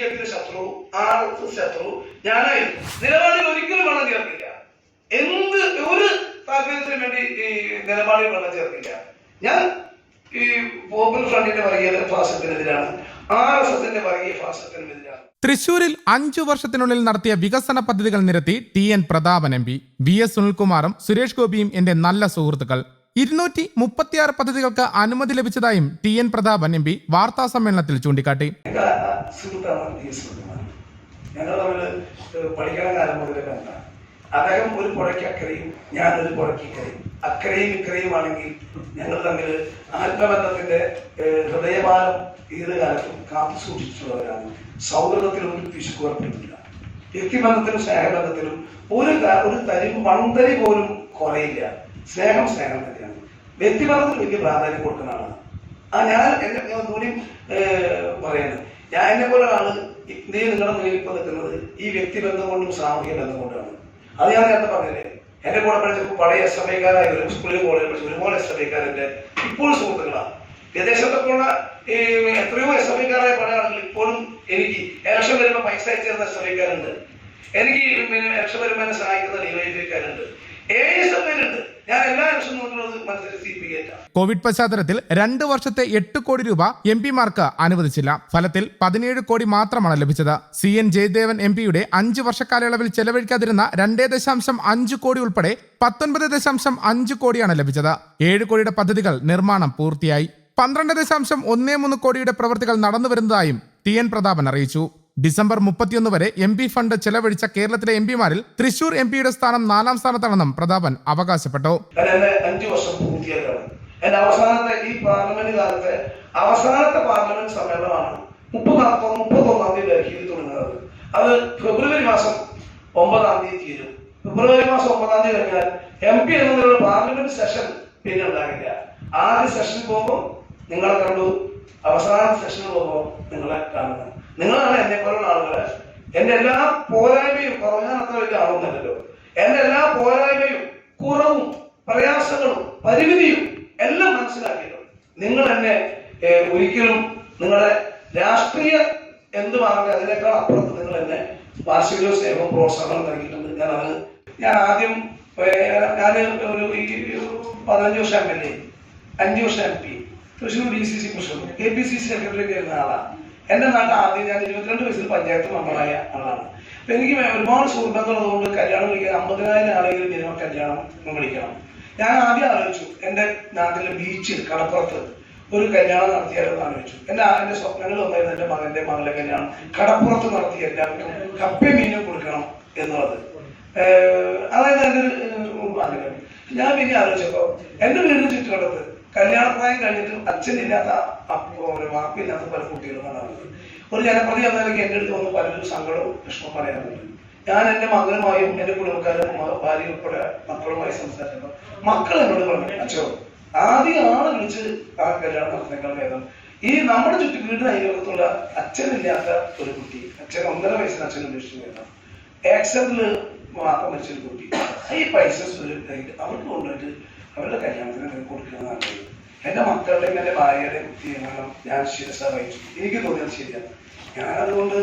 B ശത്രു R S S ശത്രു ഞാനായിരുന്നു. നിലപാടിൽ ഒരിക്കലും വെള്ളം ചേർക്കില്ല എന്ത് ഒരു താല്പര്യത്തിന് വേണ്ടി ഈ നിലപാടിൽ വെള്ളം ചേർക്കില്ല ഞാൻ ഈ പോപ്പുലർ ഫ്രണ്ടിന്റെ വർഗീയ ഫാസത്തിനെതിരാണ്? ആർ എസ് എസിന്റെ വർഗീയ ഫാസത്തിനെതിരാണ്. തൃശൂരിൽ അഞ്ചു വർഷത്തിനുള്ളിൽ നടത്തിയ വികസന പദ്ധതികൾ നിരത്തി T N Prathapan M P V S സുനിൽകുമാറും Suresh ഗോപിയും എന്റെ നല്ല സുഹൃത്തുക്കൾ. ഇരുന്നൂറ്റി മുപ്പത്തിയാറ് പദ്ധതികൾക്ക് അനുമതി ലഭിച്ചതായും T N Prathapan M P വാർത്താ സമ്മേളനത്തിൽ ചൂണ്ടിക്കാട്ടി. അദ്ദേഹം ഒരു പുഴയ്ക്ക് അക്കരയും ഞാൻ ഒരു പുഴയ്ക്ക് ഇക്കരയും. അക്കരയും ഇക്കരയും ആണെങ്കിൽ ഞങ്ങൾ തമ്മിൽ ആത്മബന്ധത്തിന്റെ ഹൃദയപാലം ഏത് കാത്തു സൂക്ഷിച്ചിട്ടുള്ളവരാണ് സൗഹൃദത്തിൽ ഒരു പിശുക്കുറപ്പില്ല വ്യക്തിബന്ധത്തിലും സ്നേഹബന്ധത്തിലും ഒരു ഒരു തരി മണ്ടരി പോലും കുറയില്ല. സ്നേഹം സ്നേഹം തന്നെയാണ്. വ്യക്തിപരത്തിൽ വലിയ പ്രാധാന്യം കൊടുക്കുന്ന ആളാണ്. ആ ഞാൻ എന്നെ ദൂരം പറയുന്നത് ഞാൻ എന്നെ പോലെ ആൾ നീ നിങ്ങളുടെ മുന്നിൽ ഇപ്പൊ നിൽക്കുന്നത് ഈ വ്യക്തിബന്ധം കൊണ്ടും സാമൂഹ്യ ബന്ധം കൊണ്ടാണ് അത് ഞാൻ നേരത്തെ പറഞ്ഞില്ലേ എന്റെ കൂടെ പഠിച്ച പഴയ എസ് എഫ് ഐക്കാരായ ഒരു സ്കൂളിൽ കോളേജിൽ പഠിച്ച ഒരുപാട് എസ് എഫ് ഐക്കാരെന്റെ ഇപ്പോഴും സുഹൃത്തുക്കളാണ്. വിദേശത്തൊക്കെയുള്ള ഈ എത്രയോ എസ് എഫ് ഐക്കാരായ പല ആളുകൾ ഇപ്പോഴും എനിക്ക് ഇലക്ഷൻ വരുമ്പോൾ പൈസ അയച്ചു തരുന്ന എസ് എഫ് ഐക്കാരുണ്ട്. എനിക്ക് ഇലക്ഷൻ വരുമ്പോൾ എന്നെ സഹായിക്കുന്ന ഡിവൈഎഫ്ഐക്കാരുണ്ട് ഏ കോവിഡ് പശ്ചാത്തലത്തിൽ രണ്ട് വർഷത്തെ എട്ട് കോടി രൂപ എം പിമാർക്ക് അനുവദിച്ചില്ല. ഫലത്തിൽ പതിനേഴ് കോടി മാത്രമാണ് ലഭിച്ചത്. സി എൻ ജയദേവൻ എം പിയുടെ അഞ്ച് വർഷക്കാലയളവിൽ ചെലവഴിക്കാതിരുന്ന രണ്ടേ ദശാംശം അഞ്ച് കോടി ഉൾപ്പെടെ പത്തൊൻപത് ദശാംശം അഞ്ച് കോടിയാണ് ലഭിച്ചത്. ഏഴ് കോടിയുടെ പദ്ധതികൾ നിർമ്മാണം പൂർത്തിയായി. പന്ത്രണ്ട് ദശാംശം ഒന്നേ മൂന്ന് കോടിയുടെ പ്രവൃത്തികൾ നടന്നു വരുന്നതായും ടി എൻ പ്രതാപൻ അറിയിച്ചു. ഡിസംബർ മുപ്പത്തിയൊന്ന് വരെ എം പി ഫണ്ട് ചെലവഴിച്ച കേരളത്തിലെ എം പിമാരിൽ തൃശൂർ എം പിയുടെ സ്ഥാനം നാലാം സ്ഥാനത്താണെന്നും പ്രതാപൻ അവകാശപ്പെട്ടു. അഞ്ചു വർഷം പൂർത്തിയാക്കുകയാണ് എന്റെ അവസാനത്തെ ഈ പാർലമെന്റ് കാലത്തെ അവസാനത്തെ പാർലമെന്റ് സമ്മേളനമാണ് മുപ്പതാം മുപ്പത്തൊന്നാം തീയതി ഡൽഹിയിൽ തുടങ്ങുന്നത്. അത് ഫെബ്രുവരി മാസം ഒമ്പതാം തീയതി തീരും. ഫെബ്രുവരി മാസം ഒമ്പതാം തീയതി കഴിഞ്ഞാൽ എം പി എന്നതിലുള്ള പാർലമെന്റ് സെഷൻ പിന്നെ ഉണ്ടാകില്ല. ആദ്യ സെഷനിൽ പോകുമ്പോൾ നിങ്ങളെ കണ്ടു. അവസാന സെഷൻ പോകുമ്പോൾ നിങ്ങളെ കാണുന്നത് നിങ്ങളാണ് എന്നെ പോലുള്ള ആളുകളെ. എന്റെ എല്ലാ പോരായ്മയും കുറഞ്ഞാൽ അത്ര വലിയ ആളൊന്നുമല്ലല്ലോ. എന്റെ എല്ലാ പോരായ്മയും കുറവും പ്രയാസങ്ങളും പരിമിതിയും എല്ലാം മനസ്സിലാക്കിയിട്ടുണ്ട്. നിങ്ങൾ എന്നെ ഒരിക്കലും നിങ്ങളുടെ രാഷ്ട്രീയ എന്ത് പറഞ്ഞാൽ അതിനേക്കാൾ അപ്പുറത്ത് നിങ്ങൾ എന്നെ വാർഷിക സ്നേഹവും പ്രോത്സാഹനം നൽകിയിട്ടുണ്ട്. ഞാൻ അത് ഞാൻ ആദ്യം ഞാൻ ഒരു ഈ പതിനഞ്ച് വർഷം എം എൽ എ അഞ്ച് വർഷം M P Thrissur D C C president K P C C secretary ആയിരുന്ന ആളാണ് എന്റെ നാട്ടിൽ ആദ്യം ഞാൻ ഇരുപത്തിരണ്ട് വയസ്സിൽ പഞ്ചായത്ത് മെമ്പറായ ആളാണ്. അപ്പൊ എനിക്ക് ഒരുപാട് സുഹൃത്തുക്കളുള്ളതുകൊണ്ട് കല്യാണം വിളിക്കാൻ അമ്പതിനായിരം ആളെങ്കിലും മിനിമം കല്യാണം വിളിക്കണം. ഞാൻ ആദ്യം ആലോചിച്ചു എന്റെ നാട്ടിലെ ബീച്ചിൽ കടപ്പുറത്ത് ഒരു കല്യാണം നടത്തിയാലോ എന്ന് ആലോചിച്ചു. എന്റെ എന്റെ സ്വപ്നങ്ങൾ വന്നായിരുന്നു എന്റെ മകന്റെ മകളെ കല്യാണം. കടപ്പുറത്ത് നടത്തി എല്ലാവർക്കും കപ്പ മീനും കൊടുക്കണം എന്നുള്ളത്. അതായത് എന്റെ ഒരു ആഗ്രഹം. ഞാൻ പിന്നെ ആലോചിച്ചപ്പോ എന്റെ വീടിന് ചുറ്റുവട്ടത്ത് കല്യാണപ്രായം കഴിഞ്ഞിട്ടും അച്ഛനില്ലാത്ത വാപ്പില്ലാത്ത പല കുട്ടികളും കാണാറുണ്ട് ഒരു ജനപ്രതി എന്ന നിലയ്ക്ക് എന്റെ അടുത്ത് വന്ന് പലരും സങ്കടവും വിഷമം പറയാറുണ്ട്. ഞാൻ എന്റെ മകനുമായും എന്റെ കുടുംബക്കാരും ഭാര്യ ഉൾപ്പെടെ മക്കളുമായി സംസാരിച്ചപ്പോൾ മക്കൾ എന്നോട് പറഞ്ഞു അച്ഛോ ആദ്യം ആളെ വിളിച്ച് ആ കല്യാണം നടത്തുന്നേക്കാൾ ഭേദം. ഈ നമ്മുടെ ചുറ്റും വീടിന് അയലോകത്തുള്ള അച്ഛനില്ലാത്ത ഒരു കുട്ടി അച്ഛൻ ഒന്നര വയസ്സിന് അച്ഛൻ ഉപേക്ഷിച്ചു വേണം ആക്സിഡന്റിൽ മാത്രം മരിച്ചൊരു കുട്ടി. ഈ പൈസ അവർക്ക് കൊണ്ടുപോയിട്ട് അവരുടെ കല്യാണത്തിന് കൊടുക്കുന്നത് നല്ലത്. എന്റെ മക്കളുടെയും എന്റെ ഭാര്യയുടെയും തീരുമാനം ഞാൻ ശിരസ എനിക്ക് തോന്നിയത് ശരിയാണ്. ഞാനതുകൊണ്ട്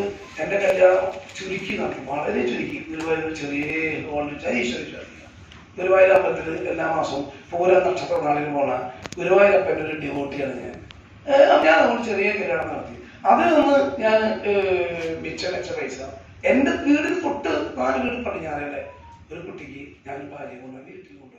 എന്റെ കല്യാണം ചുരുക്കി നടത്തി. വളരെ ചുരുക്കി. ഗുരുവായൂർ ചെറിയ ഹോളിൽ ഈശ്വര ഗുരുവായൂർ അമ്പലത്തിൽ എല്ലാ മാസവും പൂര നക്ഷത്ര നാളിൽ പോണ ഗുരുവായൂരപ്പന്റെ ഒരു ഡിവോട്ടിയാണ് ഞാൻ. ഞാൻ അതുകൊണ്ട് ചെറിയ കല്യാണം നടത്തി. അതിൽ നിന്ന് ഞാൻ മിച്ചം വെച്ച പൈസ. എന്റെ വീടിന് തൊട്ട് നാല് വീട് പടിഞ്ഞാറല്ലേ ഒരു കുട്ടിക്ക് ഞാൻ ഭാര്യ കൊണ്ട് വീട്ടിൽ കൊണ്ടുപോയി.